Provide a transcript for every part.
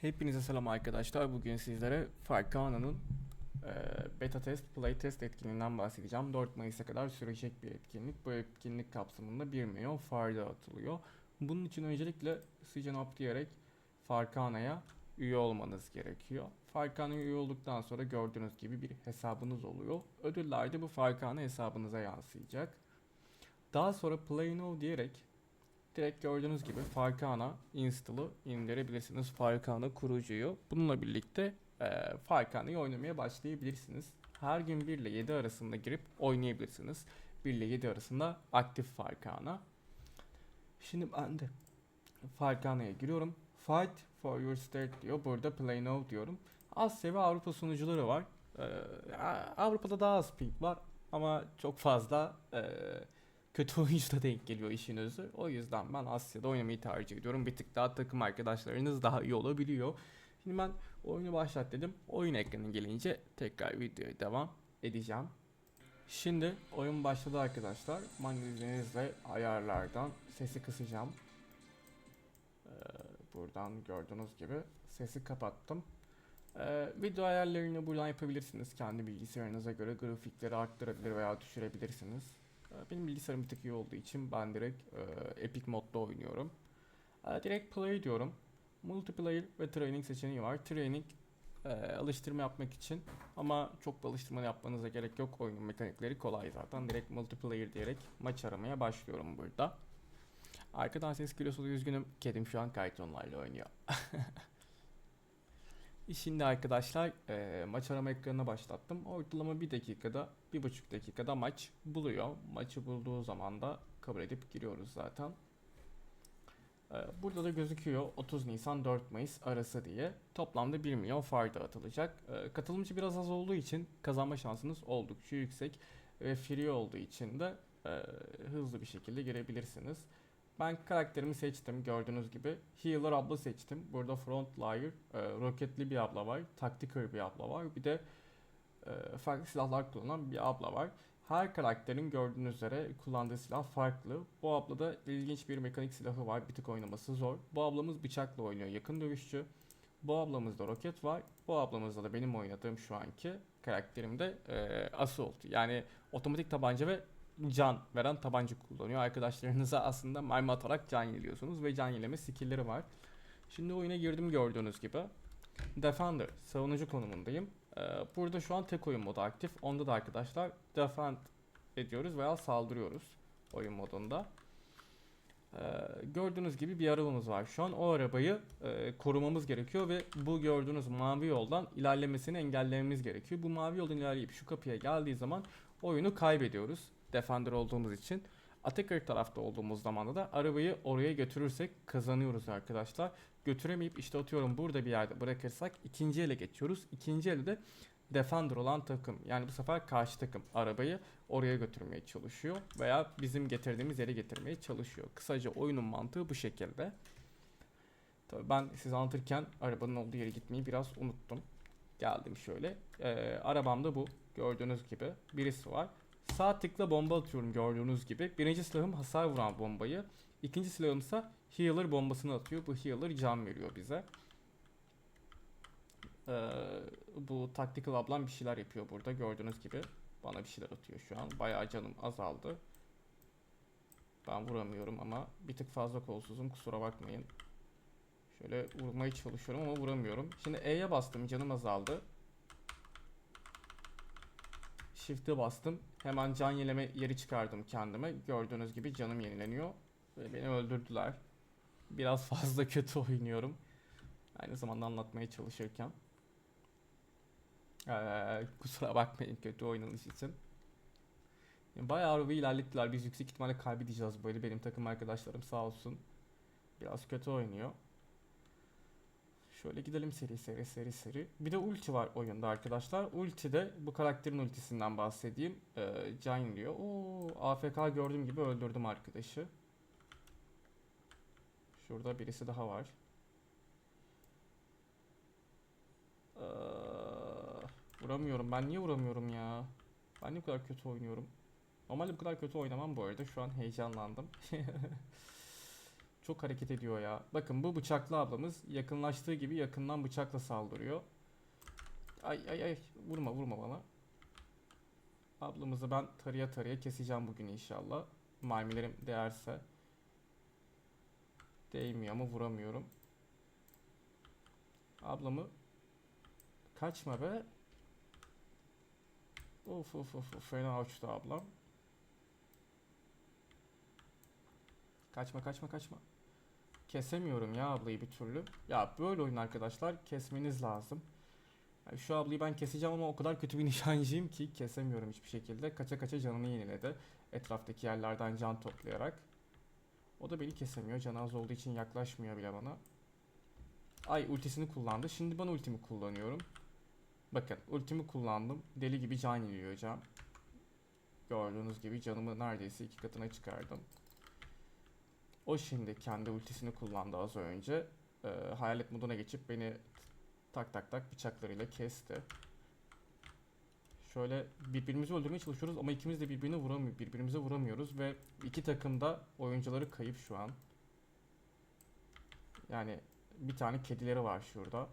Hepinize selam arkadaşlar. Bugün sizlere Farcana'nın e, beta test, play test etkinliğinden bahsedeceğim. 4 Mayıs'a kadar sürecek bir etkinlik. Bu etkinlik kapsamında 1 milyon far atılıyor. Bunun için öncelikle Sign Up diyerek Farcana'ya üye olmanız gerekiyor. Farcana'ya üye olduktan sonra gördüğünüz gibi bir hesabınız oluyor. Ödüller de bu Farcana hesabınıza yansıyacak. Daha sonra Play Now diyerek direkt gördüğünüz gibi Farcana install'ı indirebilirsiniz. Farcana kurucuyu. Bununla birlikte e, Farcana'yı oynamaya başlayabilirsiniz. Her gün 1 ile 7 arasında girip oynayabilirsiniz. 1 ile 7 arasında aktif Farcana. Şimdi ben de Farcana'ya giriyorum. Fight for your state diyor. Burada play now diyorum. Asya ve Avrupa sunucuları var. Ee, Avrupa'da daha az ping var ama çok fazla e, kötü oyuncu da denk geliyor işin özü. O yüzden ben Asya'da oynamayı tercih ediyorum. Bir tık daha takım arkadaşlarınız daha iyi olabiliyor. Şimdi ben oyunu başlat dedim. Oyun ekranı gelince tekrar videoya devam edeceğim. Şimdi oyun başladı arkadaşlar. Ben izninizle ayarlardan sesi kısacağım. Ee, buradan gördüğünüz gibi sesi kapattım. Ee, video ayarlarını buradan yapabilirsiniz. Kendi bilgisayarınıza göre grafikleri arttırabilir veya düşürebilirsiniz. Benim bilgisayarım bir tık iyi olduğu için ben direkt e, Epic modda oynuyorum. Ee, direkt play diyorum. Multiplayer ve training seçeneği var. Training e, alıştırma yapmak için ama çok da alıştırma yapmanıza gerek yok. Oyunun mekanikleri kolay zaten. Direkt multiplayer diyerek maç aramaya başlıyorum burada. Arkadan ses geliyorsa da üzgünüm. Kedim şu an kayıt online oynuyor. Şimdi arkadaşlar e, maç arama ekranına başlattım. Ortalama bir dakikada, bir buçuk dakikada maç buluyor. Maçı bulduğu zaman da kabul edip giriyoruz zaten. E, burada da gözüküyor 30 Nisan 4 Mayıs arası diye. Toplamda 1 milyon far dağıtılacak. E, katılımcı biraz az olduğu için kazanma şansınız oldukça yüksek. Ve free olduğu için de e, hızlı bir şekilde girebilirsiniz. Ben karakterimi seçtim gördüğünüz gibi. Healer abla seçtim. Burada Frontlier, e, roketli bir abla var. Tactical bir abla var. Bir de e, farklı silahlar kullanan bir abla var. Her karakterin gördüğünüz üzere kullandığı silah farklı. Bu ablada ilginç bir mekanik silahı var. Bir tık oynaması zor. Bu ablamız bıçakla oynuyor. Yakın dövüşçü. Bu ablamızda roket var. Bu ablamızda da benim oynadığım şu anki karakterimde e, assault. Yani otomatik tabanca ve can veren tabanca kullanıyor. Arkadaşlarınıza aslında mermi atarak can yeliyorsunuz ve can yeleme skill'leri var. Şimdi oyuna girdim gördüğünüz gibi. Defender, savunucu konumundayım. Ee, burada şu an tek oyun modu aktif. Onda da arkadaşlar defend ediyoruz veya saldırıyoruz oyun modunda. Ee, gördüğünüz gibi bir arabamız var. Şu an o arabayı e, korumamız gerekiyor ve bu gördüğünüz mavi yoldan ilerlemesini engellememiz gerekiyor. Bu mavi yoldan ilerleyip şu kapıya geldiği zaman oyunu kaybediyoruz. Defender olduğumuz için. Attacker tarafta olduğumuz zaman da arabayı oraya götürürsek kazanıyoruz arkadaşlar. Götüremeyip işte atıyorum burada bir yerde bırakırsak ikinci ele geçiyoruz. İkinci elde de Defender olan takım yani bu sefer karşı takım arabayı oraya götürmeye çalışıyor veya bizim getirdiğimiz yere getirmeye çalışıyor. Kısaca oyunun mantığı bu şekilde. Tabii ben size anlatırken arabanın olduğu yere gitmeyi biraz unuttum. Geldim şöyle. Ee, arabamda bu. Gördüğünüz gibi birisi var. Sağ tıkla bomba atıyorum gördüğünüz gibi. Birinci silahım hasar vuran bombayı. İkinci silahım ise healer bombasını atıyor. Bu healer can veriyor bize. Ee, bu tactical ablam bir şeyler yapıyor burada gördüğünüz gibi. Bana bir şeyler atıyor şu an. Bayağı canım azaldı. Ben vuramıyorum ama bir tık fazla kolsuzum kusura bakmayın. Şöyle vurmaya çalışıyorum ama vuramıyorum. Şimdi E'ye bastım canım azaldı. Shift'e bastım. Hemen can yenileme yeri çıkardım kendime. Gördüğünüz gibi canım yenileniyor. Ve beni öldürdüler. Biraz fazla kötü oynuyorum. Aynı zamanda anlatmaya çalışırken. Ee, kusura bakmayın kötü oynanış için. Bayağı bir ilerlettiler. Biz yüksek ihtimalle kaybedeceğiz böyle. Benim takım arkadaşlarım sağ olsun. Biraz kötü oynuyor. Şöyle gidelim seri seri seri seri. Bir de ulti var oyunda arkadaşlar. Ulti de bu karakterin ultisinden bahsedeyim. Ee, Can diyor. Oo, AFK gördüğüm gibi öldürdüm arkadaşı. Şurada birisi daha var. Ee, vuramıyorum. Ben niye vuramıyorum ya? Ben niye bu kadar kötü oynuyorum? Normalde bu kadar kötü oynamam bu arada. Şu an heyecanlandım. Çok hareket ediyor ya. Bakın bu bıçaklı ablamız yakınlaştığı gibi yakından bıçakla saldırıyor. Ay ay ay vurma vurma bana. Ablamızı ben tarıya tarıya keseceğim bugün inşallah. Mermilerim değerse. Değmiyor ama vuramıyorum. Ablamı kaçma be. Of of of of, fena uçtu ablam. Kaçma kaçma kaçma. Kesemiyorum ya ablayı bir türlü. Ya böyle oyun arkadaşlar kesmeniz lazım. Yani şu ablayı ben keseceğim ama o kadar kötü bir nişancıyım ki kesemiyorum hiçbir şekilde. Kaça kaça canını yeniledi. Etraftaki yerlerden can toplayarak. O da beni kesemiyor. Canı az olduğu için yaklaşmıyor bile bana. Ay ultisini kullandı. Şimdi ben ultimi kullanıyorum. Bakın ultimi kullandım. Deli gibi can yeniliyor can. Gördüğünüz gibi canımı neredeyse iki katına çıkardım. O şimdi kendi ultisini kullandı az önce. Ee, hayalet moduna geçip beni tak tak tak bıçaklarıyla kesti. Şöyle birbirimizi öldürmeye çalışıyoruz ama ikimiz de birbirini vuramıyor, birbirimize vuramıyoruz ve iki takım da oyuncuları kayıp şu an. Yani bir tane kedileri var şurada.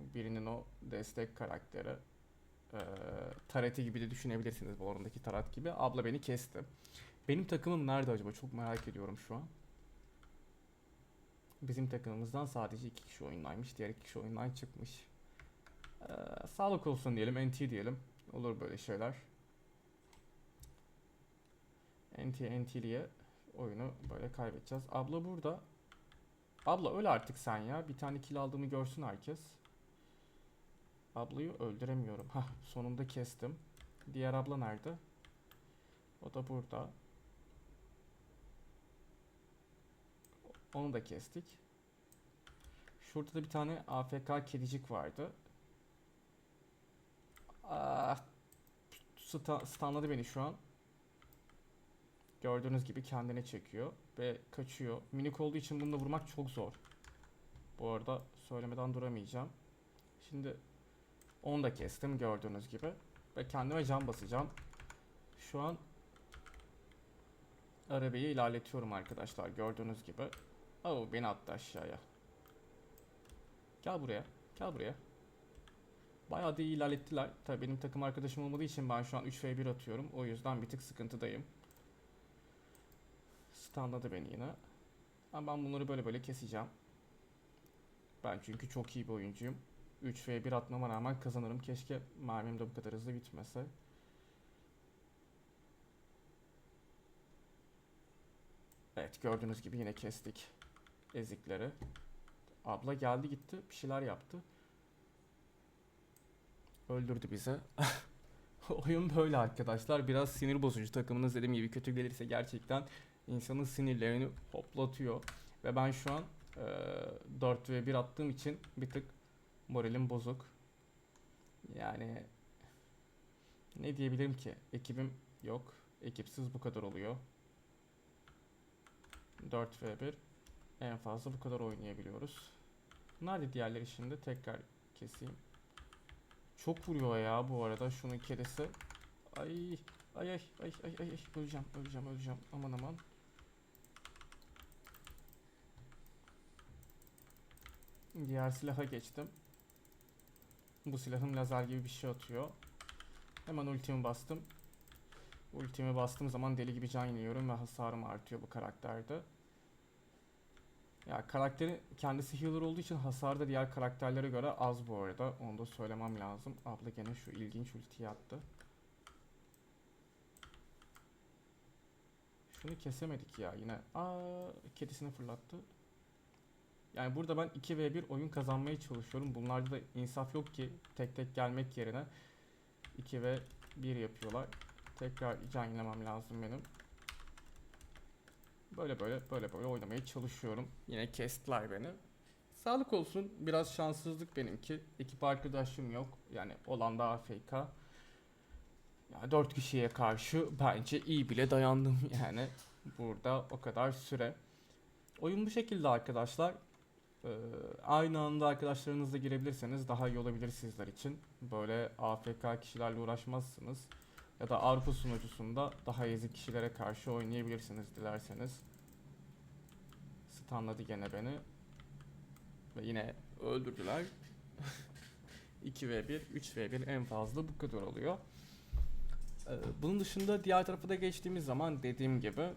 Birinin o destek karakteri. Ee, Taret'i gibi de düşünebilirsiniz bu oyundaki Tarat gibi. Abla beni kesti. Benim takımım nerede acaba? Çok merak ediyorum şu an. Bizim takımımızdan sadece iki kişi oyundaymış. Diğer iki kişi oyundan çıkmış. Ee, sağlık olsun diyelim. NT diyelim. Olur böyle şeyler. NT NT'liye oyunu böyle kaybedeceğiz. Abla burada. Abla öl artık sen ya. Bir tane kill aldığımı görsün herkes. Ablayı öldüremiyorum. Hah sonunda kestim. Diğer abla nerede? O da burada. Onu da kestik. Şurada da bir tane AFK kedicik vardı. Ah, sta- stunladı beni şu an. Gördüğünüz gibi kendine çekiyor ve kaçıyor. Minik olduğu için bunu da vurmak çok zor. Bu arada söylemeden duramayacağım. Şimdi onu da kestim gördüğünüz gibi. Ve kendime can basacağım. Şu an arabayı ilerletiyorum arkadaşlar gördüğünüz gibi. Oo beni attı aşağıya. Gel buraya. Gel buraya. Bayağı da iyi ilerlettiler. Tabii benim takım arkadaşım olmadığı için ben şu an 3v1 atıyorum. O yüzden bir tık sıkıntıdayım. Stunladı beni yine. Ama ben bunları böyle böyle keseceğim. Ben çünkü çok iyi bir oyuncuyum. 3v1 atmama rağmen kazanırım. Keşke mermim de bu kadar hızlı bitmese. Evet gördüğünüz gibi yine kestik ezikleri. Abla geldi gitti bir şeyler yaptı. Öldürdü bizi. Oyun böyle arkadaşlar. Biraz sinir bozucu. Takımınız dediğim gibi kötü gelirse gerçekten insanın sinirlerini hoplatıyor. Ve ben şu an e, 4 ve 1 attığım için bir tık moralim bozuk. Yani ne diyebilirim ki? Ekibim yok. Ekipsiz bu kadar oluyor. 4 ve 1 en fazla bu kadar oynayabiliyoruz. Nerede diğerleri şimdi? Tekrar keseyim. Çok vuruyor ya bu arada şunun kedisi. Ay ay ay ay ay ay öleceğim öleceğim öleceğim aman aman. Diğer silaha geçtim. Bu silahım lazer gibi bir şey atıyor. Hemen ultimi bastım. Ultimi bastığım zaman deli gibi can yeniliyorum ve hasarım artıyor bu karakterde. Ya karakteri kendisi healer olduğu için hasarı da diğer karakterlere göre az bu arada. Onu da söylemem lazım. Abla gene şu ilginç ultiyi attı. Şunu kesemedik ya yine. Aa kedisini fırlattı. Yani burada ben 2v1 oyun kazanmaya çalışıyorum. Bunlarda da insaf yok ki tek tek gelmek yerine 2 ve 1 yapıyorlar. Tekrar can lazım benim. Böyle böyle böyle böyle oynamaya çalışıyorum. Yine kestiler beni. Sağlık olsun. Biraz şanssızlık benimki. Ekip arkadaşım yok. Yani olan da AFK. Yani 4 kişiye karşı bence iyi bile dayandım yani. Burada o kadar süre. Oyun bu şekilde arkadaşlar. Ee, aynı anda arkadaşlarınızla girebilirseniz daha iyi olabilir sizler için. Böyle AFK kişilerle uğraşmazsınız. Ya da Avrupa sunucusunda daha ezik kişilere karşı oynayabilirsiniz dilerseniz. Stunladı gene beni. Ve yine öldürdüler. 2v1, 3v1 en fazla bu kadar oluyor. Ee, bunun dışında diğer tarafa da geçtiğimiz zaman dediğim gibi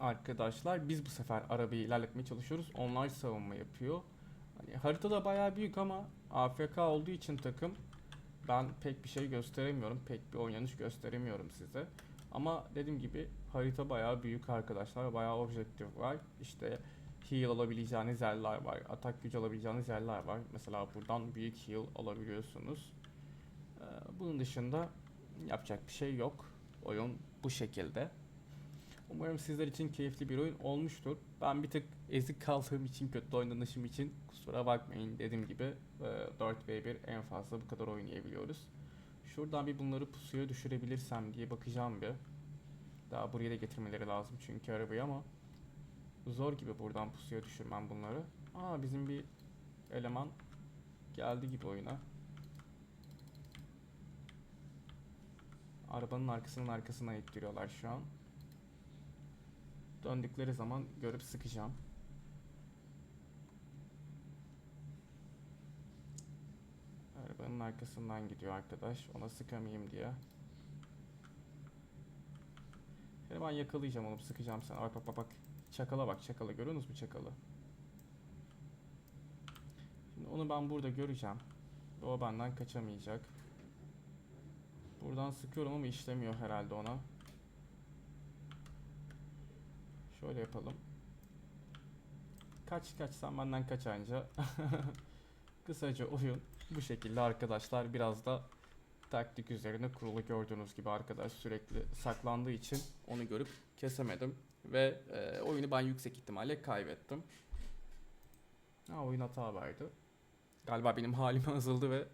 arkadaşlar biz bu sefer arabayı ilerletmeye çalışıyoruz. Onlar savunma yapıyor. Hani harita da bayağı büyük ama AFK olduğu için takım ben pek bir şey gösteremiyorum. Pek bir oynanış gösteremiyorum size. Ama dediğim gibi harita bayağı büyük arkadaşlar. Bayağı objektif var. İşte heal alabileceğiniz yerler var. Atak gücü alabileceğiniz yerler var. Mesela buradan büyük heal alabiliyorsunuz. Ee, bunun dışında yapacak bir şey yok. Oyun bu şekilde. Umarım sizler için keyifli bir oyun olmuştur. Ben bir tık ezik kaldığım için, kötü oynanışım için kusura bakmayın. Dediğim gibi e, 4v1 en fazla bu kadar oynayabiliyoruz. Şuradan bir bunları pusuya düşürebilirsem diye bakacağım bir. Daha buraya da getirmeleri lazım çünkü arabayı ama zor gibi buradan pusuya düşürmem bunları. Aa bizim bir eleman geldi gibi oyuna. Arabanın arkasının arkasına ittiriyorlar şu an. Döndükleri zaman görüp sıkacağım. Arabanın arkasından gidiyor arkadaş. Ona sıkamayayım diye. Hemen yakalayacağım onu sıkacağım sana. Bak bak bak bak. Çakala bak çakala. Görüyorsunuz mu çakalı? Şimdi onu ben burada göreceğim. O benden kaçamayacak. Buradan sıkıyorum ama işlemiyor herhalde ona. Şöyle yapalım. Kaç kaç sen benden kaç. Kısaca oyun bu şekilde arkadaşlar biraz da taktik üzerine kurulu gördüğünüz gibi arkadaş sürekli saklandığı için onu görüp kesemedim ve e, oyunu ben yüksek ihtimalle kaybettim. Ha oyun hata verdi. Galiba benim halim azaldı ve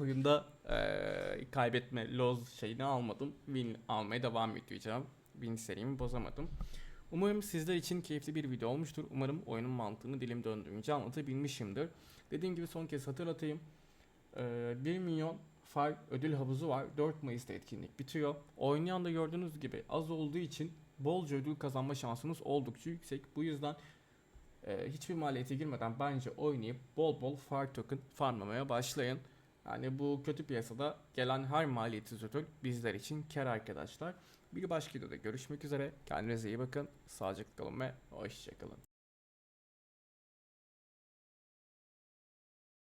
oyunda e, kaybetme loz şeyini almadım. Win almaya devam edeceğim. Win serimi bozamadım. Umarım sizler için keyifli bir video olmuştur. Umarım oyunun mantığını dilim döndüğünce anlatabilmişimdir. Dediğim gibi son kez hatırlatayım. Ee, 1 milyon far ödül havuzu var. 4 Mayıs'ta etkinlik bitiyor. Oynayan da gördüğünüz gibi az olduğu için bolca ödül kazanma şansınız oldukça yüksek. Bu yüzden e, hiçbir maliyete girmeden bence oynayıp bol bol far token farmlamaya başlayın. Yani bu kötü piyasada gelen her maliyetsiz ödül bizler için kar arkadaşlar. Bir başka videoda görüşmek üzere. Kendinize iyi bakın. Sağlıcakla kalın ve hoşçakalın.